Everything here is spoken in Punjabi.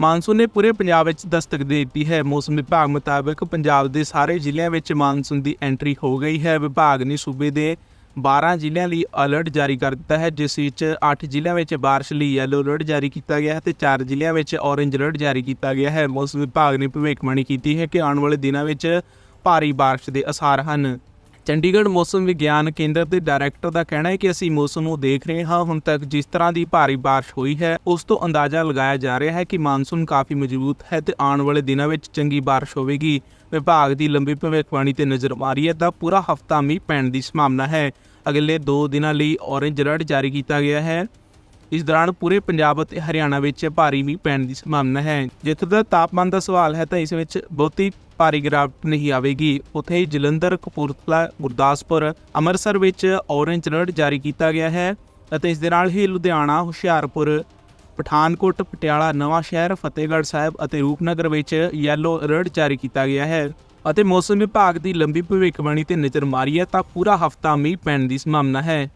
ਮਾਨਸੂਨ ਨੇ ਪੂਰੇ ਪੰਜਾਬ ਵਿੱਚ ਦਸਤਕ ਦੇ ਦਿੱਤੀ ਹੈ। ਮੌਸਮ ਵਿਭਾਗ ਮੁਤਾਬਕ ਪੰਜਾਬ ਦੇ ਸਾਰੇ ਜ਼ਿਲ੍ਹਿਆਂ ਵਿੱਚ ਮਾਨਸੂਨ ਦੀ ਐਂਟਰੀ ਹੋ ਗਈ ਹੈ। ਵਿਭਾਗ ਨੇ ਸੂਬੇ ਦੇ 12 ਜ਼ਿਲ੍ਹਿਆਂ ਲਈ ਅਲਰਟ ਜਾਰੀ ਕਰ ਦਿੱਤਾ ਹੈ। ਜਿਸ ਵਿੱਚ 8 ਜ਼ਿਲ੍ਹਿਆਂ ਵਿੱਚ ਬਾਰਿਸ਼ ਲਈ ਯੈਲੋ ਅਲਰਟ ਜਾਰੀ ਕੀਤਾ ਗਿਆ ਹੈ ਤੇ 4 ਜ਼ਿਲ੍ਹਿਆਂ ਵਿੱਚ ਔਰੇਂਜ ਅਲਰਟ ਜਾਰੀ ਕੀਤਾ ਗਿਆ ਹੈ। ਮੌਸਮ ਵਿਭਾਗ ਨੇ ਭਵਿੱਖਬਾਣੀ ਕੀਤੀ ਹੈ ਕਿ ਆਉਣ ਵਾਲੇ ਦਿਨਾਂ ਵਿੱਚ ਭਾਰੀ ਬਾਰਿਸ਼ ਦੇ ਅਸਾਰ ਹਨ। ਚੰਡੀਗੜ੍ਹ ਮੌਸਮ ਵਿਗਿਆਨ ਕੇਂਦਰ ਦੇ ਡਾਇਰੈਕਟਰ ਦਾ ਕਹਿਣਾ ਹੈ ਕਿ ਅਸੀਂ ਮੌਸਮ ਨੂੰ ਦੇਖ ਰਹੇ ਹਾਂ। ਹੁਣ ਤੱਕ ਜਿਸ ਤਰ੍ਹਾਂ ਦੀ ਭਾਰੀ ਬਾਰਿਸ਼ ਹੋਈ ਹੈ, ਉਸ ਤੋਂ ਅੰਦਾਜ਼ਾ ਲਗਾਇਆ ਜਾ ਰਿਹਾ ਹੈ ਕਿ ਮਾਨਸੂਨ ਕਾਫੀ ਮਜ਼ਬੂਤ ਹੈ ਤੇ ਆਉਣ ਵਾਲੇ ਦਿਨਾਂ ਵਿੱਚ ਚੰਗੀ ਬਾਰਿਸ਼ ਹੋਵੇਗੀ। ਵਿਭਾਗ ਦੀ ਲੰਬੀ ਭਵਿੱਖਬਾਣੀ ਤੇ ਨਜ਼ਰ ਮਾਰੀ ਹੈ ਤਾਂ ਪੂਰਾ ਹਫਤਾ ਮੀਂਹ ਪੈਣ ਦੀ ਸੰਭਾਵਨਾ ਹੈ। ਅਗਲੇ 2 ਦਿਨਾਂ ਲਈ ਔਰੇਂਜ ਅਲਰਟ ਜਾਰੀ ਕੀਤਾ ਗਿਆ ਹੈ। ਇਸ ਦੌਰਾਨ ਪੂਰੇ ਪੰਜਾਬ ਅਤੇ ਹਰਿਆਣਾ ਵਿੱਚ ਭਾਰੀ ਮੀਂਹ ਪੈਣ ਦੀ ਸੰਭਾਵਨਾ ਹੈ। ਜਿੱਥੇ ਦਾ ਤਾਪਮਾਨ ਦਾ ਸਵਾਲ ਹੈ ਤਾਂ ਇਸ ਵਿੱਚ ਬਹੁਤੀ ਭਾਰੀ ਗਿਰਾਵਟ ਨਹੀਂ ਆਵੇਗੀ। ਉੱਥੇ ਹੀ ਜਲੰਧਰ, ਕਪੂਰਥਲਾ, ਗੁਰਦਾਸਪੁਰ, ਅੰਮ੍ਰਿਤਸਰ ਵਿੱਚ ਔਰੇਂਜ ਅਲਰਟ ਜਾਰੀ ਕੀਤਾ ਗਿਆ ਹੈ ਅਤੇ ਇਸ ਦੇ ਨਾਲ ਹੀ ਲੁਧਿਆਣਾ, ਹੁਸ਼ਿਆਰਪੁਰ, ਪਠਾਨਕੋਟ, ਪਟਿਆਲਾ, ਨਵਾਂ ਸ਼ਹਿਰ, ਫਤਿਹਗੜ੍ਹ ਸਾਹਿਬ ਅਤੇ ਰੂਪਨਗਰ ਵਿੱਚ ਯੈਲੋ ਅਲਰਟ ਜਾਰੀ ਕੀਤਾ ਗਿਆ ਹੈ ਅਤੇ ਮੌਸਮ ਵਿਭਾਗ ਦੀ ਲੰਬੀ ਭਵਿੱਖਬਾਣੀ ਤੇ ਨਜ਼ਰ ਮਾਰੀ ਹੈ ਤਾਂ ਪੂਰਾ ਹਫਤਾ ਮੀਂਹ ਪੈਣ ਦੀ ਸੰਭਾਵਨਾ ਹੈ।